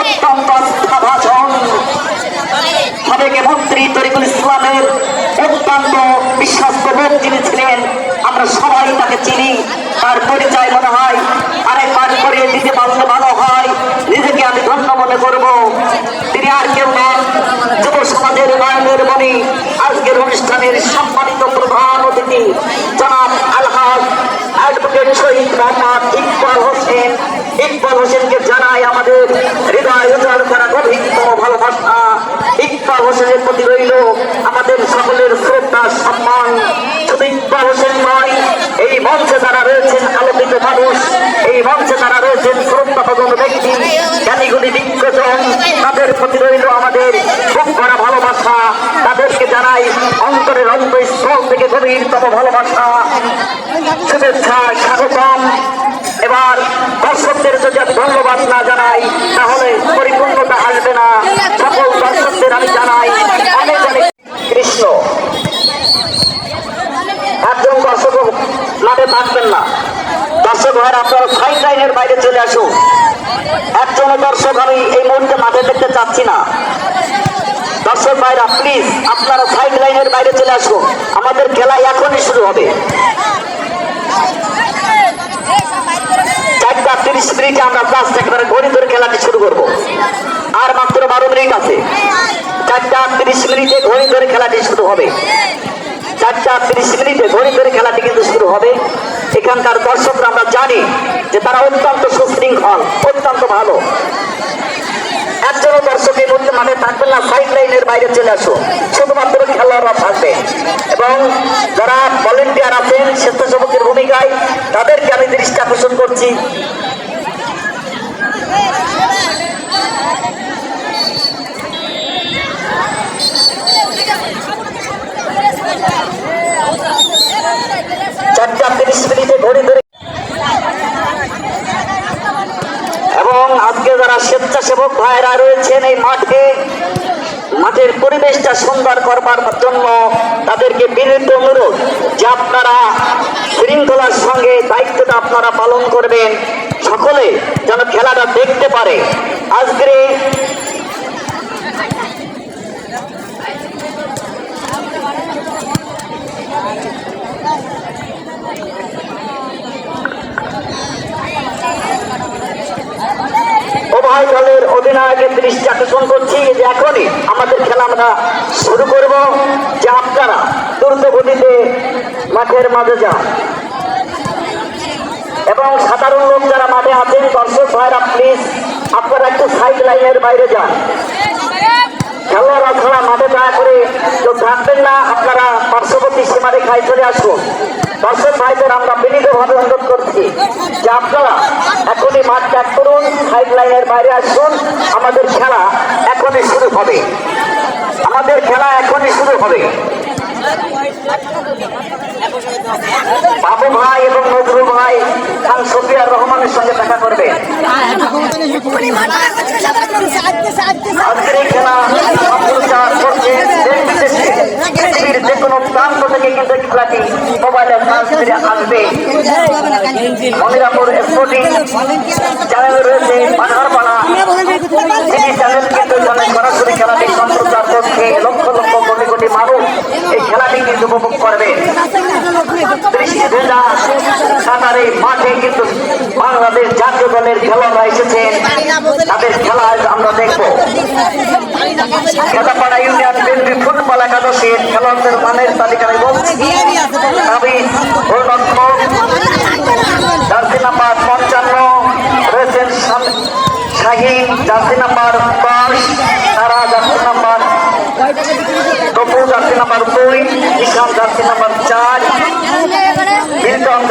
অত্যন্ত আস্থাভাজন সাবেক মন্ত্রী তরিকুল ইসলামের অত্যন্ত বিশ্বস্ত লোক যিনি ছিলেন, আমরা সবাই তাকে চিনি। তার পরিচয় মনে হয় আরেকবার করিয়ে দিতে পারলে ভালো হয়। নিজেকে আমি ধন্য মনে করব। তিনি আর কেউ নন। যুব সমাজের নয়নের মণি আজকের অনুষ্ঠানের সম্মানিত ইকবাল হোসেনকে জানাই আমাদের হৃদয় উজাড় করা গভীরতম ভালোবাসা। ইকবাল হোসেনের প্রতি রইল আমাদের সকলের শ্রদ্ধা, সম্মান। শুধু ইকবাল হোসেন নয়, এই মঞ্চে যারা রয়েছেন আলোকিত মানুষ, এই মঞ্চে যারা রয়েছেন শ্রদ্ধা ভজন ব্যক্তি জ্ঞানীগুলি বিজ্ঞজন তাদের প্রতি রইল আমাদের খুব ভরা ভালোবাসা। তাদেরকে জানাই অন্তরের অন্তঃস্থল থেকে গভীরতম ভালোবাসা। শুভেচ্ছা, স্বাগতম। এবার দর্শকদের যদি আমি ধন্যবাদ না জানাই তাহলে পরিপূর্ণতা আসবে না সকল দর্শকদের আমি জানাই অনেক অনেক কৃষ্ণ একজন দর্শক মাঠে থাকবেন না। দর্শক ভাইয়ের, আপনারা সাইড লাইনের বাইরে চলে আসুন। একজন দর্শক আমি এই মুহূর্তে মাঠে দেখতে চাচ্ছি না। দর্শক ভাইরা প্লিজ আপনারা সাইড লাইনের বাইরে চলে আসুন। আমাদের খেলা এখনই শুরু হবে। চারটা তিরিশ মিনিটে আমরা জাস্ট একবারে ঘড়ি ধরে খেলাটি শুরু করব। আর মাত্র বারো মিনিট আছে। চারটা তিরিশ মিনিটে ঘড়ি ধরে খেলাটি শুরু হবে। চারটা তিরিশ মিনিটে ঘড়ি ধরে খেলাটি কিন্তু শুরু হবে। এখানকার দর্শকরা আমরা জানি যে তারা অত্যন্ত সুশৃঙ্খল, অত্যন্ত ভালো। না বাইরে চলে আসুন। শুধুমাত্র খেলোয়াড়রা থাকবে। এবং যারা আছেন ভূমিকায়, তাদেরকে আমি দৃষ্টি আকর্ষণ করছি চারটা তিরিশ মিনিটে ঘড়ি ধরে এবং আজকে যারা স্বেচ্ছাসেবক ভাইরা রয়েছেন এই মাঠে। মাঠের পরিবেশটা সুন্দর করবার জন্য তাদেরকে বিনীত অনুরোধ যে আপনারা শৃঙ্খলার সঙ্গে দায়িত্বটা আপনারা পালন করবেন। সকলে যেন খেলাটা দেখতে পারে আজকের এই উভয় দলের অধিনায়কের দৃষ্টি আকর্ষণ করছি যে এখনই আমাদের খেলা আমরা শুরু করব। যে আপনারা দ্রুত মাঠের মাঝে যান। এবং সাধারণ লোক যারা মাঠে আছেন, দর্শক ভাইরা প্লিজ আপনারা একটু সাইড লাইনের বাইরে যান। খেলোয়াড়রা ছাড়া মাঠে দয়া করে কেউ থাকবেন না, আপনারা পার্শ্ববর্তী সীমারেখায় চলে আসুন। দর্শক ভাইদের আমরা বিনীতভাবে অনুরোধ করছি যে আপনারা এখনই মাঠ ত্যাগ করুন সাইড লাইনের বাইরে আসুন। আমাদের খেলা এখনই শুরু হবে। আমাদের খেলা এখনই শুরু হবে। বাবু ভাই এবং নজরুল ভাই, খান সফিয়ার রহমানের সঙ্গে দেখা করবে। আজকের খেলা যে কোনো প্রান্ত থেকে কিন্তু খেলাটি মোবাইলে ফিরে আসবে। মনিরাপুর স্পোর্টিং চ্যানেল রয়েছে পানারপাড়া টিভি চ্যানেল কিন্তু জানেন সরাসরি খেলাটি সম্প্রচার করছে লক্ষ লক্ষ কোটি কোটি মানুষ এই খেলাটি কিন্তু উপভোগ করবে। সাঁতারে মাঠে কিন্তু বাংলাদেশ জাতীয় দলের খেলোয়াড়রা এসেছেন। তাদের খেলা আমরা দেখব। ইউনিয়ন ফুটবল একাদশের খেলোয়াড়দের মানের তালিকায় বলছি নাবিদ নাম্বার দুই ইসলাম জার্সি নাম্বার চার। বিল্টন